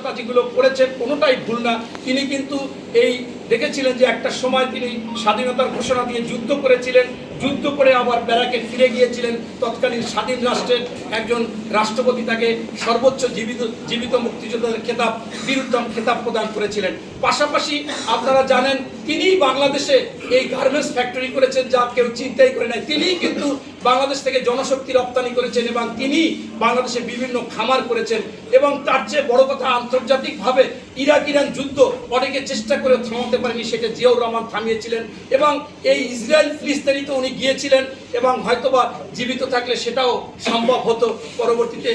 কথা যেগুলো করেছেন, কোনোটাই ভুল না। তিনি কিন্তু এই দেখেছিলেন যে একটা সময় তিনি স্বাধীনতার ঘোষণা দিয়ে যুদ্ধ করেছিলেন, যুদ্ধ করে আবার ব্যারাকে ফিরে গিয়েছিলেন। তৎকালীন স্বাধীন রাষ্ট্রের একজন রাষ্ট্রপতি তাকে সর্বোচ্চ জীবিত জীবিত মুক্তিযোদ্ধাদের খেতাব বীরুত্তম খেতাব প্রদান করেছিলেন। পাশাপাশি আপনারা জানেন তিনিই বাংলাদেশে এই গার্মেন্টস ফ্যাক্টরি করেছেন যা কেউ চিন্তাই করে নাই। তিনিই কিন্তু বাংলাদেশ থেকে জনশক্তি রপ্তানি করেছেন এবং তিনি বাংলাদেশে বিভিন্ন খামার করেছেন। এবং তার চেয়ে বড় কথা, আন্তর্জাতিকভাবে ইরাক ইরান যুদ্ধ অনেকে চেষ্টা করে থামাতে পারেনি, সেটা জিয়াউর রহমান থামিয়েছিলেন এবং এই ইসরায়েল ফিলিস্তিনিতে উনি গিয়েছিলেন এবং হয়তোবা জীবিত থাকলে সেটাও সম্ভব হতো। পরবর্তীতে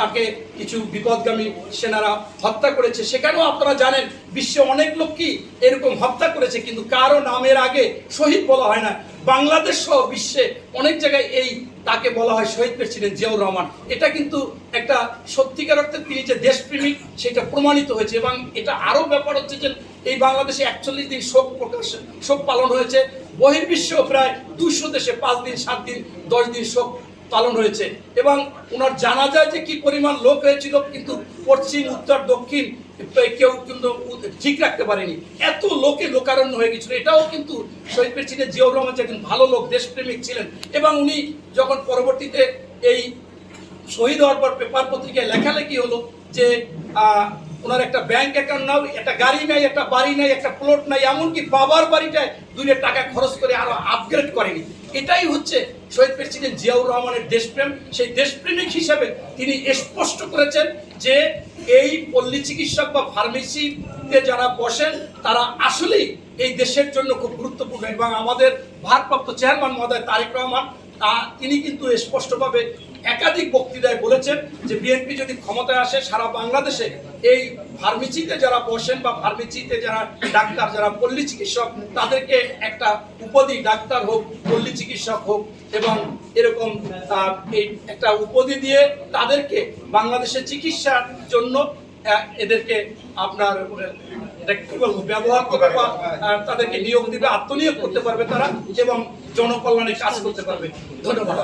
তাকে কিছু বিপদগামী সেনারা হত্যা করেছে। সেখানেও আপনারা জানেন, বিশ্বে অনেক লোকই এরকম হত্যা করেছে। কিন্তু কারও নামের আগে শহীদ বলা হয় না। বাংলাদেশ সহ বিশ্বে অনেক জায়গায় এই তাকে বলা হয় শহীদ প্রেসিডেন্ট জিয়াউর রহমান। এটা কিন্তু একটা সত্যিকার অর্থে তিনি যে দেশপ্রেমিক, সেটা প্রমাণিত হয়েছে এবং এটা আরও ব্যাপার হচ্ছে যে এই বাংলাদেশে একচল্লিশ দিন শোক প্রকাশ, শোক পালন হয়েছে। বহির্বিশ্বেও প্রায় দুশো দেশে পাঁচ দিন, সাত দিন, দশ দিন শোক পালন হয়েছে এবং ওনার জানা যায় যে কি পরিমাণ লোক হয়েছিল, কিন্তু পশ্চিম, উত্তর, দক্ষিণ কেউ কিন্তু ঠিক রাখতে পারেনি। এত লোকে লোকারণ্য হয়ে গেছিল। এটাও কিন্তু শহীদ প্রেসিডেন্ট জিয়াউর রহমান যে একজন ভালো লোক, দেশপ্রেমিক ছিলেন এবং উনি যখন পরবর্তীতে এই শহীদ হওয়ার পর পেপার পত্রিকায় লেখালেখি হলো যে ওনার একটা ব্যাংক অ্যাকাউন্ট নাও, একটা গাড়ি নাই, একটা বাড়ি নাই, একটা প্লট নাই, এমনকি বাবার বাড়িটায় দুইটা টাকা খরচ করে আরও আপগ্রেড করেনি। এটাই হচ্ছে শহীদ প্রেসিডেন্ট জিয়াউর রহমানের দেশপ্রেম। সেই দেশপ্রেমিক হিসেবে তিনি স্পষ্ট করেছেন যে এই পল্লী চিকিৎসক বা ফার্মেসিতে যারা বসেন, তারা আসলেই এই দেশের জন্য খুব গুরুত্বপূর্ণ। এবং আমাদের ভারপ্রাপ্ত চেয়ারম্যান মহোদয় তারেক রহমান তিনি কিন্তু স্পষ্টভাবে একাধিক বক্তৃতায় বলেছেন যে বিএনপি যদি ক্ষমতায় আসে, সারা বাংলাদেশে এই ফার্মেসিতে যারা বসেন বা ফার্মেসিতে যারা ডাক্তার, যারা পল্লী চিকিৎসক, তাদেরকে একটা উপাধি ডাক্তার হোক, পল্লী চিকিৎসক হোক এবং এরকম এই একটা উপাধি দিয়ে তাদেরকে বাংলাদেশে চিকিৎসার জন্য এদেরকে আপনার ব্যবহার করবে বা তাদেরকে নিয়োগ দিবে, আত্মনিয়োগ করতে পারবে তারা এবং জনকল্যাণে কাজ করতে পারবে। ধন্যবাদ।